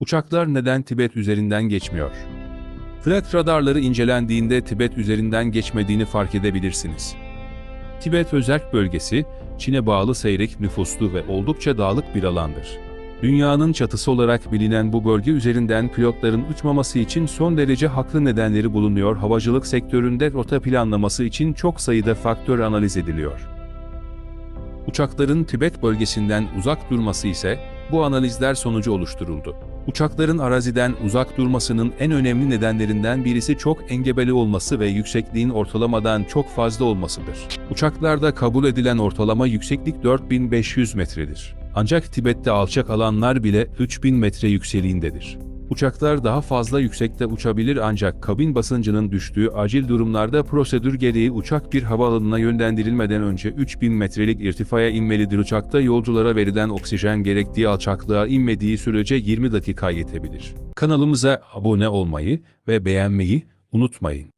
Uçaklar neden Tibet üzerinden geçmiyor? Flight radarları incelendiğinde Tibet üzerinden geçmediğini fark edebilirsiniz. Tibet özerk bölgesi, Çin'e bağlı seyrek nüfuslu ve oldukça dağlık bir alandır. Dünyanın çatısı olarak bilinen bu bölge üzerinden pilotların uçmaması için son derece haklı nedenleri bulunuyor. Havacılık sektöründe rota planlaması için çok sayıda faktör analiz ediliyor. Uçakların Tibet bölgesinden uzak durması ise bu analizler sonucu oluşturuldu. Uçakların araziden uzak durmasının en önemli nedenlerinden birisi çok engebeli olması ve yüksekliğin ortalamadan çok fazla olmasıdır. Uçaklarda kabul edilen ortalama yükseklik 4500 metredir. Ancak Tibet'te alçak alanlar bile 3000 metre yüksekliğindedir. Uçaklar daha fazla yüksekte uçabilir ancak kabin basıncının düştüğü acil durumlarda prosedür gereği uçak bir havaalanına yönlendirilmeden önce 3000 metrelik irtifaya inmelidir. Uçakta yolculara verilen oksijen gerektiği alçaklığa inmediği sürece 20 dakika yetebilir. Kanalımıza abone olmayı ve beğenmeyi unutmayın.